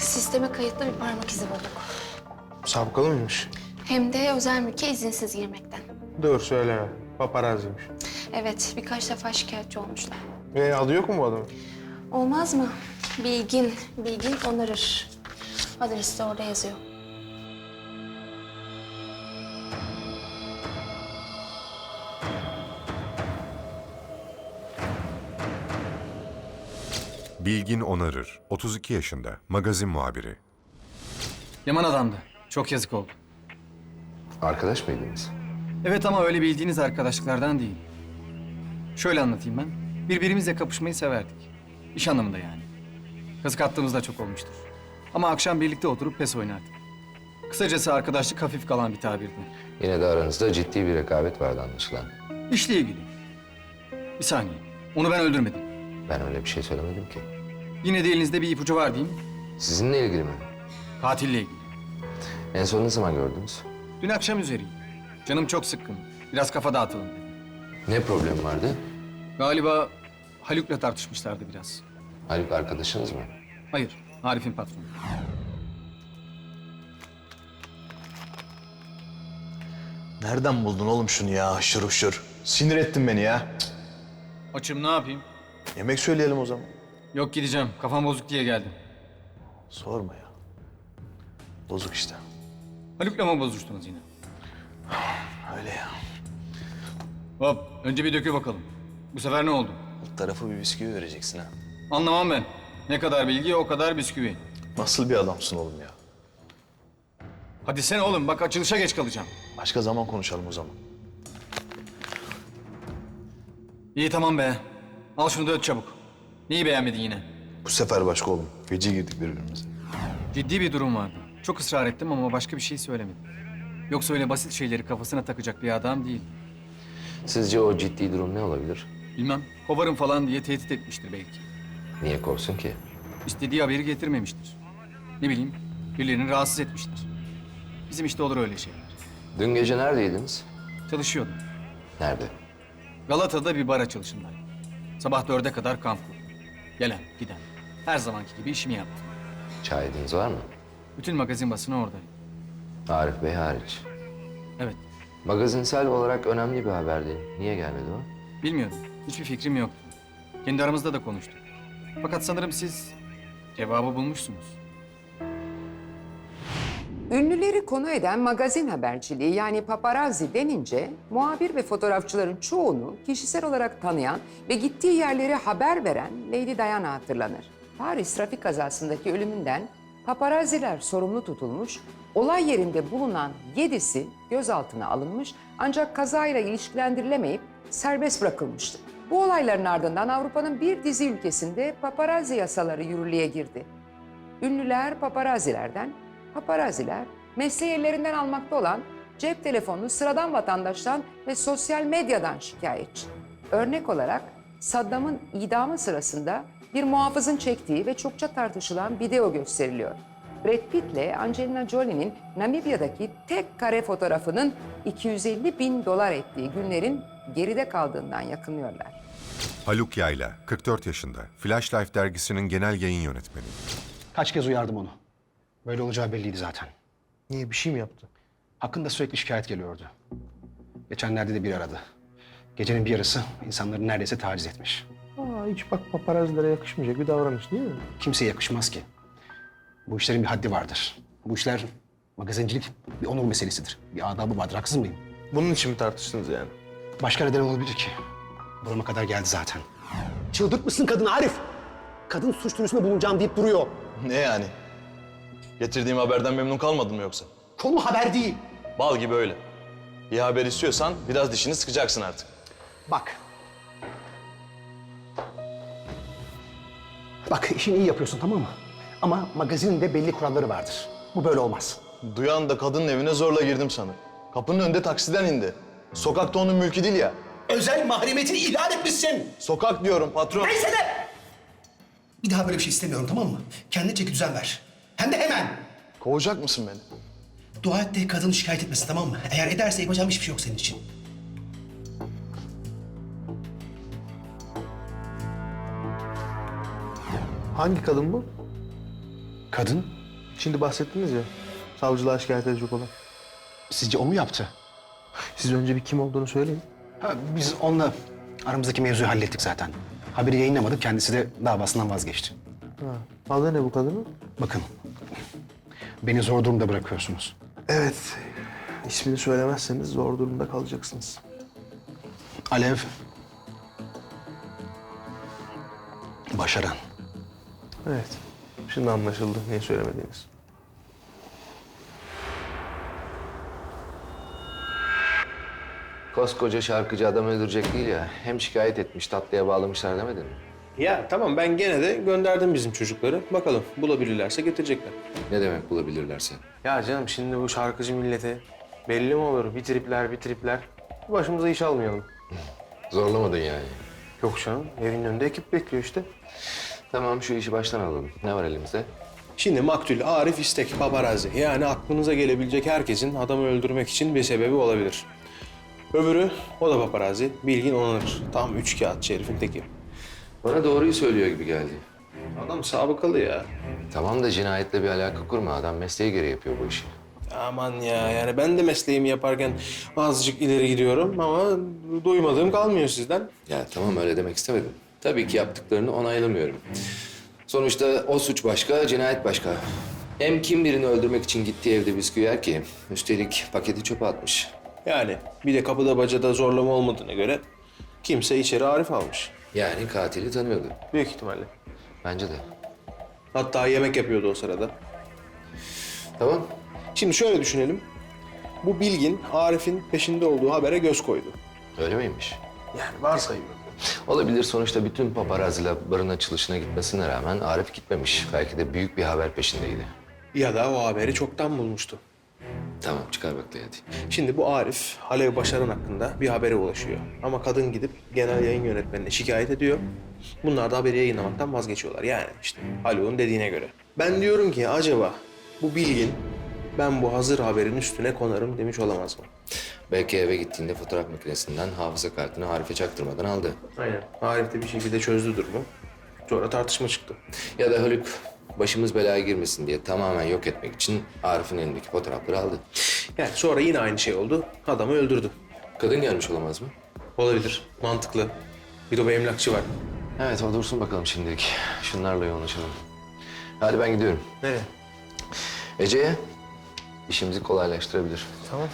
Sisteme kayıtlı bir parmak izi bulduk. Sabıkalı mıymış? Hem de özel mülke izinsiz girmekten. Dur söyleme. Paparazziymiş. Evet, birkaç defa şikayetçi olmuşlar. E adı yok mu bu adamın? Olmaz mı? Bilgin, bilgin onarır. Adresi de orada yazıyor. Bilgin Onarır, 32 yaşında, magazin muhabiri. Yaman adamdı. Çok yazık oldu. Arkadaş mıydınız? Evet ama öyle bildiğiniz arkadaşlıklardan değil. Şöyle anlatayım ben. Birbirimizle kapışmayı severdik. İş anlamında yani. Kazık attığımız da çok olmuştur. Ama akşam birlikte oturup pes oynardık. Kısacası arkadaşlık hafif kalan bir tabirdi. Yine de aranızda ciddi bir rekabet vardı anlaşılan. İşle ilgili. Bir saniye. Onu ben öldürmedim. Ben öyle bir şey söylemedim ki. Yine de elinizde bir ipucu var diyeyim. Sizinle ilgili mi? Katille ilgili. En son ne zaman gördünüz? Dün akşam üzeriyim. Canım çok sıkkın. Biraz kafa dağıtalım dedim. Ne problem vardı? Galiba Haluk'la tartışmışlardı biraz. Haluk arkadaşınız mı? Hayır, Arif'in patronu. Nereden buldun oğlum şunu ya hışır hışır? Sinir ettin beni ya. Cık, Açım ne yapayım? Yemek söyleyelim o zaman. Yok gideceğim. Kafam bozuk diye geldim. Sorma ya. Bozuk işte. Haluk'la mı bozuştunuz yine? Öyle ya. Hop, önce bir dökü bakalım. Bu sefer ne oldu? Alt tarafı bir bisküvi vereceksin ha. Anlamam ben. Ne kadar bilgi o kadar bisküvi. Nasıl bir adamsın oğlum ya? Hadi sen oğlum bak açılışa geç kalacağım. Başka zaman konuşalım o zaman. İyi tamam be. Al şunu da öt çabuk. Neyi beğenmedin yine? Bu sefer başka oğlum. Feci girdik birbirimize. Ciddi bir durum vardı. Çok ısrar ettim ama başka bir şey söylemedim. Yoksa öyle basit şeyleri kafasına takacak bir adam değil. Sizce o ciddi durum ne olabilir? Bilmem, kovarım falan diye tehdit etmiştir belki. Niye korksun ki? İstediği haberi getirmemiştir. Ne bileyim, birilerini rahatsız etmiştir. Bizim işte olur öyle şeyler. Dün gece neredeydiniz? Çalışıyordum. Nerede? Galata'da bir bar açılışındaydım. Sabah dörde kadar kamp kurdum. Gelen, giden. Her zamanki gibi işimi yaptım. Şahidiniz var mı? Bütün magazin basını oradaydı. Arif Bey hariç. Evet, Magazinsel olarak önemli bir haberdi. Niye gelmedi o? bilmiyorum. Hiçbir fikrim yoktu. Kendi aramızda da konuştuk. Fakat sanırım siz cevabı bulmuşsunuz. Ünlüleri konu eden magazin haberciliği yani paparazzi denince muhabir ve fotoğrafçıların çoğunu kişisel olarak tanıyan ve gittiği yerlere haber veren Lady Diana hatırlanır. Paris trafik kazasındaki ölümünden paparazziler sorumlu tutulmuş, olay yerinde bulunan yedisi gözaltına alınmış ancak kazayla ilişkilendirilemeyip serbest bırakılmıştı. Bu olayların ardından Avrupa'nın bir dizi ülkesinde paparazzi yasaları yürürlüğe girdi. Ünlüler paparazzilerden, paparazziler mesleği ellerinden almakta olan cep telefonunu sıradan vatandaştan ve sosyal medyadan şikayetçi. Örnek olarak Saddam'ın idamı sırasında bir muhafızın çektiği ve çokça tartışılan video gösteriliyor. Brad Pitt ile Angelina Jolie'nin Namibya'daki tek kare fotoğrafının 250 bin dolar ettiği günlerin geride kaldığından yakınıyorlar. Haluk Yayla, 44 yaşında, Flash Life dergisinin genel yayın yönetmeni. Kaç kez uyardım onu. Böyle olacağı belliydi zaten. Niye bir şey mi yaptı? Hakkında sürekli şikayet geliyordu. Geçenlerde de bir aradı. Gecenin bir yarısı insanları neredeyse taciz etmiş. Aa, hiç bak paparazzilere yakışmayacak bir davranış değil mi? Kimseye yakışmaz ki. Bu işlerin bir haddi vardır. Bu işler magazincilik bir onur meselesidir. Bir adabı vardır. Haksız mıyım? Bunun için mi tartıştınız yani? Başka neden olabilir ki? Burama kadar geldi zaten. Çıldırtmışsın kadını Arif. Kadın suç duyurusunda bulunacağım deyip duruyor. Ne yani? Getirdiğim haberden memnun kalmadın mı yoksa? Konu haber değil. Bal gibi öyle. İyi haber istiyorsan biraz dişini sıkacaksın artık. Bak. Bak işini iyi yapıyorsun tamam mı? Ama magazinin de belli kuralları vardır. Bu böyle olmaz. Duyan da kadının evine zorla girdim sanır. Kapının önünde taksiden indi. Sokakta onun mülkü değil ya. Özel mahremiyetini ihlal etmişsin. Sokak diyorum patron. Neyse de. Bir daha böyle bir şey istemiyorum tamam mı? Kendine çeki düzen ver. Hem de hemen. Kovacak mısın beni? Dua et de kadını şikayet etmesin tamam mı? Eğer ederse yapacağım hiçbir şey yok senin için. Hangi kadın bu? Kadın, Şimdi bahsettiniz ya. Savcılığa şikayet edecek olan. sizce o mu yaptı? Siz önce bir kim olduğunu söyleyin. Ha, biz onunla aramızdaki mevzuyu hallettik zaten. Haberi yayınlamadık, kendisi de davasından vazgeçti. Ha. Adı ne bu kadının? Bakın, beni zor durumda bırakıyorsunuz. Evet. İsmini söylemezseniz zor durumda kalacaksınız. Alev Başaran. Evet. Şimdi anlaşıldı niye söylemediğiniz. Koskoca şarkıcı adam öldürecek değil ya. Hem şikayet etmiş, tatlıya bağlamışlar demedin mi? Ya tamam ben gene de gönderdim bizim çocukları. Bakalım bulabilirlerse getirecekler. Ne demek bulabilirlerse? Ya canım şimdi bu şarkıcı milleti belli mi olur? Bir tripler bir tripler. Başımıza iş almayalım. Zorlamadın yani. Yok canım evin önünde ekip bekliyor işte. Tamam şu işi baştan alalım. Ne var elimizde? Şimdi maktul, Arif istek, paparazzi. Yani aklınıza gelebilecek herkesin adamı öldürmek için bir sebebi olabilir. Öbürü, o da paparazzi. Bilgin onanır. Tam üç kağıtçı herifin teki. Bana doğruyu söylüyor gibi geldi. Adam sabıkalı ya. Tamam da cinayetle bir alaka kurma. Adam mesleği gereği yapıyor bu işi. Aman ya yani ben de mesleğimi yaparken azıcık ileri gidiyorum ama duymadığım kalmıyor sizden. Ya tamam öyle demek istemedim. Tabii ki yaptıklarını onaylamıyorum. Sonuçta o suç başka, cinayet başka. Hem kim birini öldürmek için gittiği evde bisküvi yer ki? Üstelik paketi çöpe atmış. Yani bir de kapıda bacada zorlama olmadığına göre kimse içeri Arif almış. Yani katili tanıyordu. Büyük ihtimalle. Bence de. Hatta yemek yapıyordu o sırada. Tamam. Şimdi şöyle düşünelim. Bu Bilgin Arif'in peşinde olduğu habere göz koydu. Öyle miymiş? Yani varsayıyorum. Olabilir. Sonuçta bütün paparazziler barın açılışına gitmesine rağmen Arif gitmemiş. Belki de büyük bir haber peşindeydi. Ya da o haberi çoktan bulmuştu. Tamam çıkar baklayı hadi. Şimdi bu Arif, Alev Başaran hakkında bir habere ulaşıyor. Ama kadın gidip genel yayın yönetmenine şikayet ediyor. Bunlar da haberi yayınlamaktan vazgeçiyorlar. Yani işte Haluk'un dediğine göre. Ben diyorum ki acaba bu Bilgin ben bu hazır haberin üstüne konarım demiş olamaz mı? Belki eve gittiğinde fotoğraf makinesinden hafıza kartını Arif'e çaktırmadan aldı. Aynen. Arif de bir şekilde çözdü durumu. Sonra tartışma çıktı. Ya da Haluk başımız belaya girmesin diye tamamen yok etmek için Arif'in elindeki fotoğrafları aldı. Yani sonra yine aynı şey oldu. Adamı öldürdü. Kadın gelmiş olamaz mı? Olabilir. Mantıklı. Bir de bu emlakçı var. Evet o dursun bakalım şimdilik. Şunlarla yoğunlaşalım. Hadi ben gidiyorum. Nereye? Ece'ye işimizi kolaylaştırabilir. Tamam.